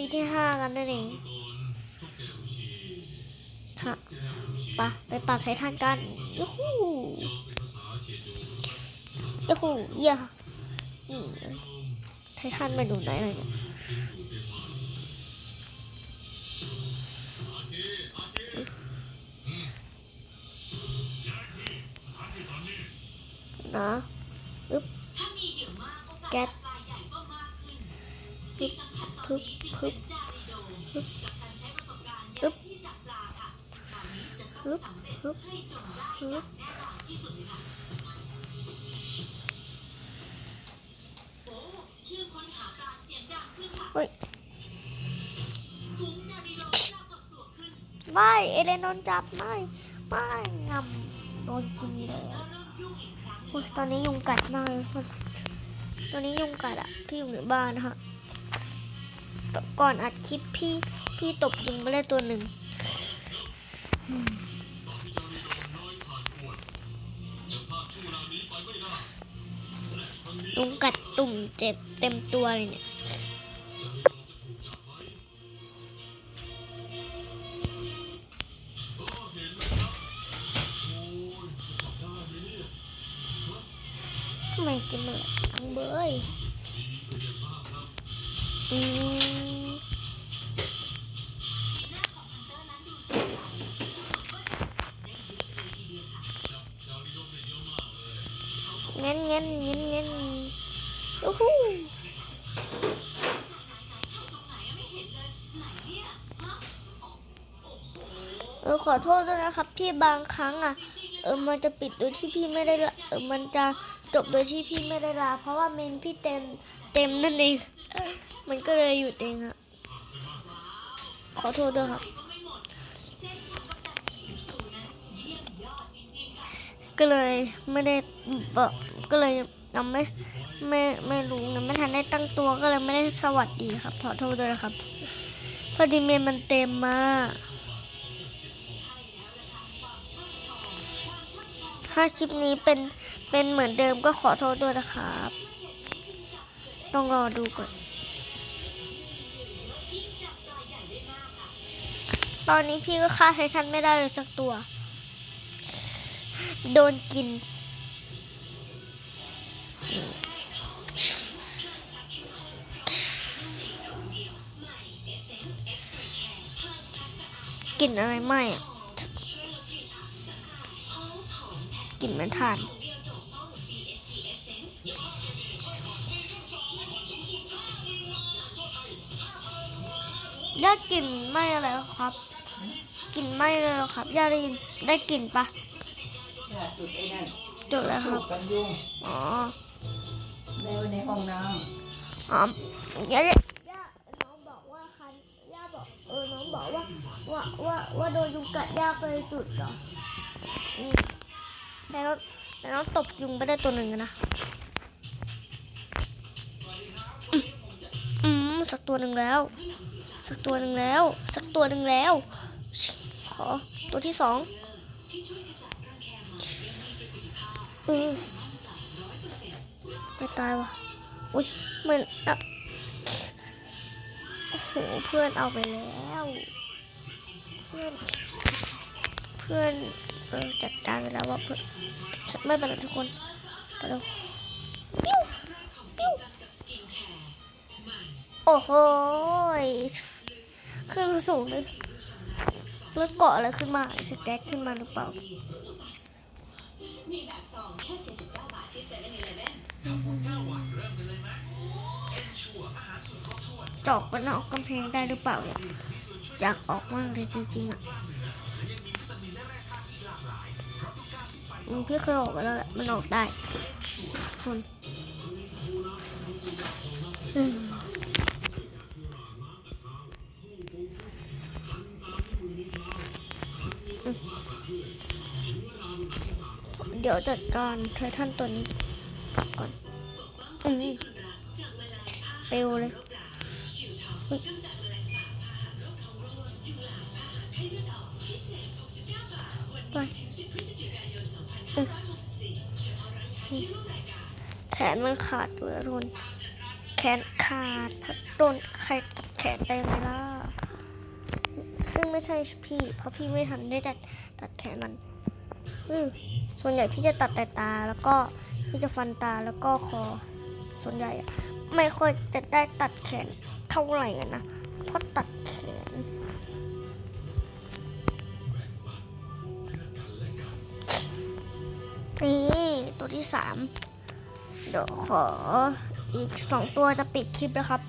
ซีที่ห้ากันนั่นเองค่ะปะไปปราบไททันกันยูฮูยูฮูเยี่ยนี่ไททันมาดูไหนเลยเนี่ยนะอึ๊บแก๊ส ปึ๊บปึ๊บปึ๊บปึ๊บปึ๊บปึ๊บปึ๊บปึ๊บเฮ้ยไม่ เอเลนโดนจับไม่ ไม่งำโดนกินแล้วโอ้ยตอนนี้ยุงกัดมากเลยตอนนี้ยุงกัดอะพี่อยู่ในบ้านนะคะ ก่อนอัดคลิปพี่พี่ตบยุงไปได้ตัวหนึ่งอืมยุงกัดตุ่มเจ็บเต็มตัวเลยเนี่ยทำไมกินเหมือนทั้งเบยอืม งั้นงั้นงั้นงั้นโอ้โหเออขอโทษด้วยนะครับที่บางครั้งอะ เออมันจะปิดโดยที่พี่ไม่ได้เออมันจะจบโดยที่พี่ไม่ได้ลา เพราะว่าเมนพี่เต็มเต็มนั่นเอง มันก็เลยหยุดเองอะขอโทษด้วยครับ ก็เลยไม่ได้บอกก็เลยยังไม่ไม่ไม่รู้ไงไม่ทันได้ตั้งตัวก็เลยไม่ได้สวัสดีครับ ขอโทษด้วยนะครับ พอดีเมนมันเต็มมากถ้าคลิปนี้เป็นเป็นเหมือนเดิมก็ขอโทษด้วยนะครับ ต้องรอดูก่อนตอนนี้พี่ก็ฆ่าไททันไม่ได้เลยสักตัว โดนกินกลิ่นอะไรไหมอะกลิ่นเหมันทานได้กลิ่นไหมอะไรครับกลิ่นไหมเลยหรอครับยาได้ยินได้กลิ่นปะ เนี่ยจุดไอ้นั่นจุดแล้วคจุรับ ดกันยุงอ๋อในไว้ในห้องน้อ๋อย่าย่าย่าน้องบอกว่าคันย่าบอกเออน้องบอกว่าว่าว่าว่าโดนยุงกัดย่าไปจุดเหรออืมแต่น้องแต่น้องตบยุงไปได้ตัวหนึ่งนะอืมอืมสักตัวหนึ่งแล้ว สักตัวหนึ่งแล้ว สักตัวหนึ่งแล้ว ขอตัวที่สอง อืมไม่ตายวะอุ้ยเหมือนอะโอ้โหเพื่อนเอาไปแล้ว เพื่อน เพื่อนเออจัดการไปแล้วว่าเพื่อนไม่เป็นไรทุกคนไปเร็วปิ้วปิ้วโอ้โหขึ้นสูงเลยเลือเกาะอะไรขึ้นมาคือแก๊สขึ้นมาหรือเปล่า มีแบบซองแค่49บาทที่เซเว่นอีเลฟเว่นทั้งห9วันเริ่มกันเลยไหมเอ็นชัวอาหารสุดครบถ้วนจอกมันออกกำแพงได้หรือเปล่าเนี่ยอยากออกมากเลยจริงๆอะมันพี่เคยออกแล้วแหละมันออกได้คนอืม เดี๋ยวจัดการไททันตัวนี้ก่อนอืมเปลวเลยไปอืมแขนมันขาดเลยทุกคนแขนขาดเพราะโดนใครแขนได้ไหมล่ะ ซึ่งไม่ใช่พี่ เพราะพี่ไม่ทันได้ตัดตัดแขนมันอืม ส่วนใหญ่พี่จะตัดแต่ตาแล้วก็พี่จะฟันตาแล้วก็คอ ส่วนใหญ่อะไม่ค่อยจะได้ตัดแขนเท่าไหร่นะเพราะตัดแขนนี่ตัวที่สามเดี๋ยวขออีกสองตัวจะปิดคลิปนะครับ